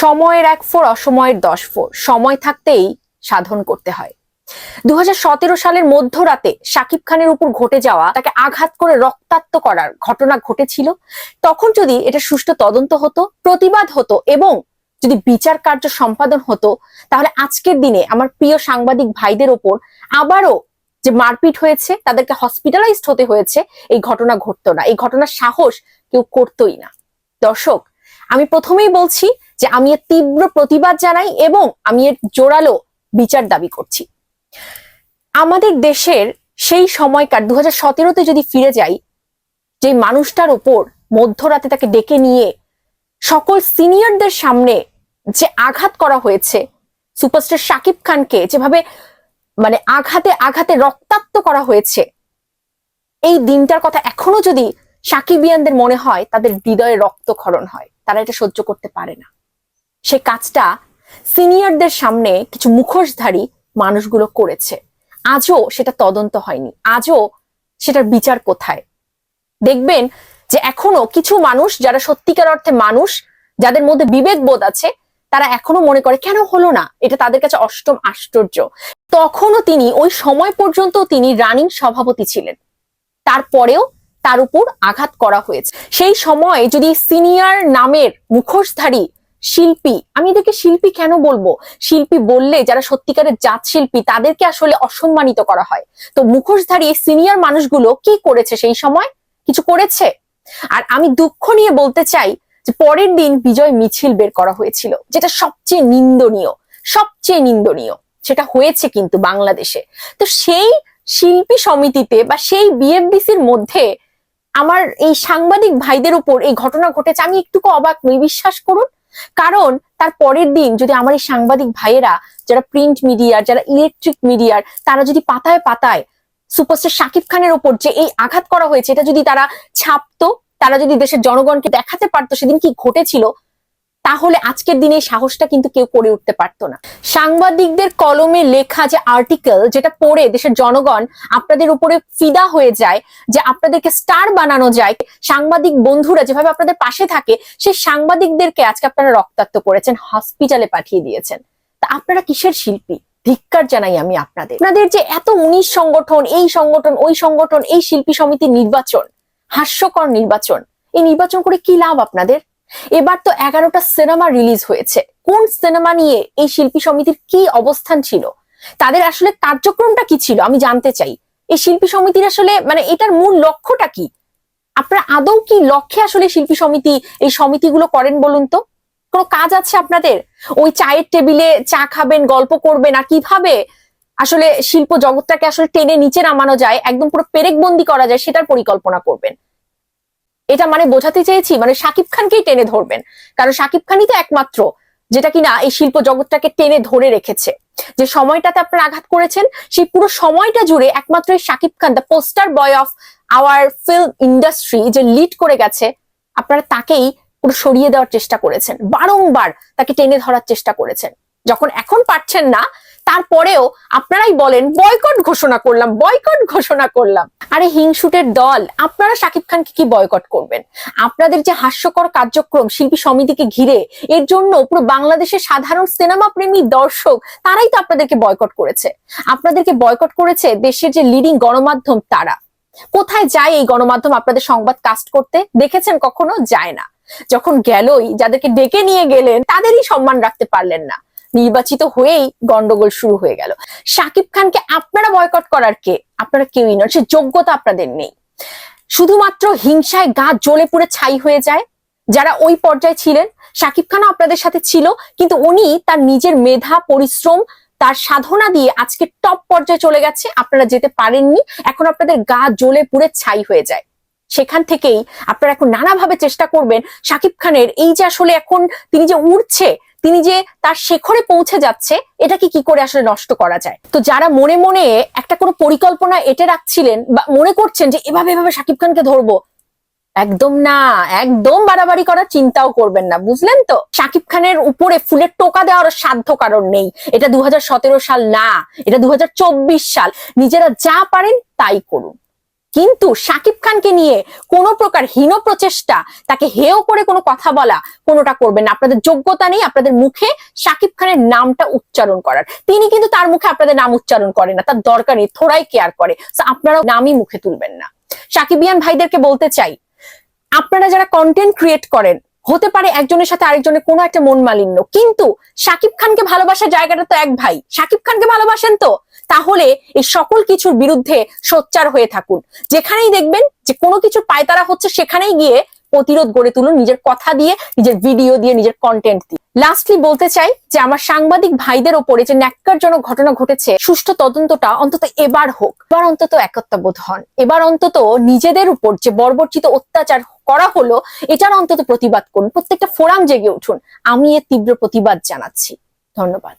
সময়ের এক ফোর অসময়ের দশ ফোর সময় থাকতেই সাধন করতে হয়। দুহাজার সতেরো সালের মধ্যরাতে শাকিব খানের উপর ঘটে যাওয়া, তাকে আঘাত করে রক্তাক্ত করার ঘটনা ঘটেছিল। তখন যদি এটা সুষ্ঠু তদন্ত হতো, প্রতিবাদ হতো এবং যদি বিচার কার্য সম্পাদন হতো, তাহলে আজকের দিনে আমার প্রিয় সাংবাদিক ভাইদের ওপর আবারও যে মারপিট হয়েছে, তাদেরকে হসপিটালাইজড হতে হয়েছে, এই ঘটনা ঘটতো না। এই ঘটনার সাহস কেউ করতোই না। দর্শক, আমি প্রথমেই বলছি যে আমি এর তীব্র প্রতিবাদ জানাই এবং আমি এর জোরালো বিচার দাবি করছি। আমাদের দেশের সেই সময়কার দু হাজার যদি ফিরে যাই, যে মানুষটার ওপর মধ্যরাতে তাকে ডেকে নিয়ে সকল সিনিয়রদের সামনে যে আঘাত করা হয়েছে, সুপারস্টার শাকিব খানকে যেভাবে মানে আঘাতে আঘাতে রক্তাক্ত করা হয়েছে, এই দিনটার কথা এখনও যদি সাকিবিয়ানদের মনে হয়, তাদের হৃদয়ে রক্তক্ষরণ হয়। তারা এটা সহ্য করতে পারে না। সে কাজটা সিনিয়রদের সামনে কিছু মুখোশধারী মানুষগুলো করেছে। আজও সেটা তদন্ত হয়নি। আজও সেটার বিচার কোথায়? দেখবেন যে এখনও কিছু মানুষ যারা সত্যিকার অর্থে মানুষ, যাদের মধ্যে বিবেক বোধ আছে, তারা এখনও মনে করে, কেন হলো না? এটা তাদের কাছে অষ্টম আশ্চর্য। তখনও তিনি, ওই সময় পর্যন্ত তিনি রানিং সভাপতি ছিলেন। তারপরেও তার উপর আঘাত করা হয়েছে। সেই সময় যদি সিনিয়র নামের মুখোশধারী শিল্পী। আমি এদেরকে শিল্পী কেন বলব? শিল্পী বললে যারা সত্যিকারের জাত শিল্পী তাদেরকে আসলে অসম্মানিত করা হয়। তো মুখোশধারী সিনিয়র মানুষগুলো কি করেছে সেই সময়? কিছু করেছে? আর আমি দুঃখ নিয়ে বলতে চাই যে পরের দিন বিজয় মিছিল বের করা হয়েছিল, যেটা সবচেয়ে নিন্দনীয় সবচেয়ে নিন্দনীয়। সেটা হয়েছে কিন্তু বাংলাদেশে। তো সেই শিল্পী সমিতিতে বা সেই বিএফডিসির মধ্যে আমার এই সাংবাদিক ভাইদের উপর এই ঘটনা ঘটেছে। আমি একটুকু অবাক নই বিশ্বাস করুন। কারণ তার পরের দিন যদি আমার এই সাংবাদিক ভাইয়েরা, যারা প্রিন্ট মিডিয়ার যারা ইলেকট্রিক মিডিয়ার তারা যদি পাতায় পাতায় সুপারস্টার শাকিব খানের ওপর যে এই আঘাত করা হয়েছে, এটা যদি তারা ছাপতো, তারা যদি দেশের জনগণকে দেখাতে পারতো, সেদিন কি ঘটেছিল? তাহলে আজকের দিনে সাহসটা কিন্তু কেউ করে উঠতে পারতো না। সাংবাদিকদের কলমে লেখা যে আর্টিকেল যেটা পড়ে দেশের জনগণ আপনাদের উপরে ফিদা হয়ে যায়, যে আপনাদেরকে স্টার বানানো যায়, সাংবাদিক বন্ধুরা যেভাবে আপনাদের পাশে থাকে, সেই সাংবাদিকদেরকে আজকে আপনারা রক্তাক্ত করেছেন হসপিটালে পাঠিয়ে দিয়েছেন। তা আপনারা কিসের শিল্পী? ধিক্কার জানাই আমি আপনাদের। আপনাদের যে এত উনিশ সংগঠন, এই সংগঠন, ওই সংগঠন, এই শিল্পী সমিতির নির্বাচন, হাস্যকর নির্বাচন, এই নির্বাচন করে কি লাভ আপনাদের? এবার তো এগারোটা সিনেমা রিলিজ হয়েছে। কোন সিনেমা নিয়ে এই শিল্পী সমিতির কি অবস্থান ছিল? তাদের আসলে কার্যক্রমটা কি ছিল? আমি জানতে চাই। এই শিল্পী সমিতির আসলে মানে এটার মূল লক্ষ্যটা কি? আপনারা আদৌ কি লক্ষ্যে আসলে শিল্পী সমিতি, এই সমিতিগুলো করেন বলুন তো? কোনো কাজ আছে আপনাদের? ওই চায়ের টেবিলে চা খাবেন, গল্প করবেন, আর কীভাবে আসলে শিল্প জগৎটাকে আসলে টেনে নিচে নামানো যায়, একদম পুরো পেরেকবন্দি করা যায়, সেটার পরিকল্পনা করবেন? এটা মানে বোঝাতে চেয়েছি মানে সাকিব খানকেই টেনে ধরবেন। কারণ সাকিব খানই তো একমাত্র যেটা কিনা এই শিল্প জগৎটাকে টেনে ধরে রেখেছে। যে সময়টাতে আপনারা আঘাত করেছেন, সেই পুরো সময়টা জুড়ে একমাত্র Shakib Khan the poster boy of our film industry যে লিড করে গেছে, আপনারা তাকেই পুরো সরিয়ে দেওয়ার চেষ্টা করেছেন। বারংবার তাকে টেনে ধরার চেষ্টা করেছেন। যখন এখন পারছেন না তারপরেও আপনারাই বলেন বয়কট ঘোষণা করলাম বয়কট ঘোষণা করলাম। আরে হিংসুটের দল, আপনারা শাকিব খানকে কি বয়কট করবেন? আপনাদের যে হাস্যকর কার্যক্রম, শিল্পী সমিতিকে ঘিরে, এর জন্য পুরো বাংলাদেশের সাধারণ সিনেমা প্রেমী দর্শক, তারাই তো আপনাদেরকে বয়কট করেছে। আপনাদেরকে বয়কট করেছে দেশের যে লিডিং গণমাধ্যম তারা। কোথায় যায় এই গণমাধ্যম আপনাদের সংবাদ কাস্ট করতে? দেখেছেন কখনো? যায় না। যখন গেলই, যাদেরকে ডেকে নিয়ে গেলেন, তাদেরই সম্মান রাখতে পারলেন না। নির্বাচিত হয়েই গন্ডগোল শুরু হয়ে গেল। শাকিব খানকে আপনারা বয়কট করার কে? আপনারা কেউই নন সে যোগ্যতা আপনাদের নেই। শুধুমাত্র হিংসায় গা জ্বলে পুড়ে ছাই হয়ে যায়। যারা ওই পর্যায়ে ছিলেন, শাকিব খানও আপনাদের সাথে ছিল, কিন্তু উনি তার নিজের মেধা, পরিশ্রম, তার সাধনা দিয়ে আজকে টপ পর্যায়ে চলে গেছে। আপনারা যেতে পারেননি, এখন আপনাদের গা জ্বলে পুড়ে ছাই হয়ে যায়। সেখান থেকেই আপনারা এখন নানাভাবে চেষ্টা করবেন শাকিব খানের এই যে আসলে এখন তিনি যে উড়ছে তিনি যে তার শেখরে পৌঁছে যাচ্ছে, এটাকে কি করে আসলে নষ্ট করা যায়? তো যারা মনে মনে একটা কোনো পরিকল্পনা এটে রাখছিলেন বা মনে করছেন যে এভাবে এভাবে শাকিব খানকে ধরবো, একদম না, একদম বাড়াবাড়ি করার চিন্তাও করবেন না, বুঝলেন তো? শাকিব খানের উপরে ফুলের টোকা দেওয়ার সাধ্য কারণ নেই। এটা দু হাজার সতেরো সাল না, এটা দু হাজার চব্বিশ সাল। নিজেরা যা পারেন তাই করুন। কিন্তু শাকিব খানকে নিয়ে কোনো প্রকার হীন প্রচেষ্টা, তাকে হেয় করে কোনো কথা বলা কোনোটা করবেন না। আপনাদের যোগ্যতা নেই, আপনাদের মুখে শাকিব খানের নামটা উচ্চারণ করার। তিনি কিন্তু তার মুখে আপনাদের নাম উচ্চারণ করে না, তার দরকার নেই, থোড়াই কেয়ার করে। So, আপনারাও নামই মুখে তুলবেন না। সাকিবিয়ান ভাইদেরকে বলতে চাই, আপনারা যারা কন্টেন্ট ক্রিয়েট করেন, হতে পারে একজনের সাথে আরেকজনের কোনো একটা মন মালিন্য, কিন্তু শাকিব খানকে ভালোবাসার জায়গাটা তো এক ভাই। শাকিব খানকে ভালোবাসেন তো? তাহলে এই সকল কিছুর বিরুদ্ধে সোচ্চার হয়ে থাকুন। যেখানেই দেখবেন যে কোনো কিছু পায়তারা হচ্ছে সেখানেই গিয়ে প্রতিরোধ গড়ে তুলুন নিজের কথা দিয়ে, নিজের ভিডিও দিয়ে, নিজের কন্টেন্ট দিয়ে। লাস্টলি বলতে চাই যে আমার সাংবাদিক ভাইদের ওপরে যে ন্যাক্কারজনক ঘটনা ঘটেছে, সুষ্ঠু তদন্তটা অন্তত এবার হোক। এবার অন্তত একত্রবোধ হন। এবার অন্তত নিজেদের উপর যে বর্বরচিত অত্যাচার করা হলো, এটার অন্তত প্রতিবাদ করুন। প্রত্যেকটা ফোরাম জেগে উঠুন। আমি এর তীব্র প্রতিবাদ জানাচ্ছি। ধন্যবাদ।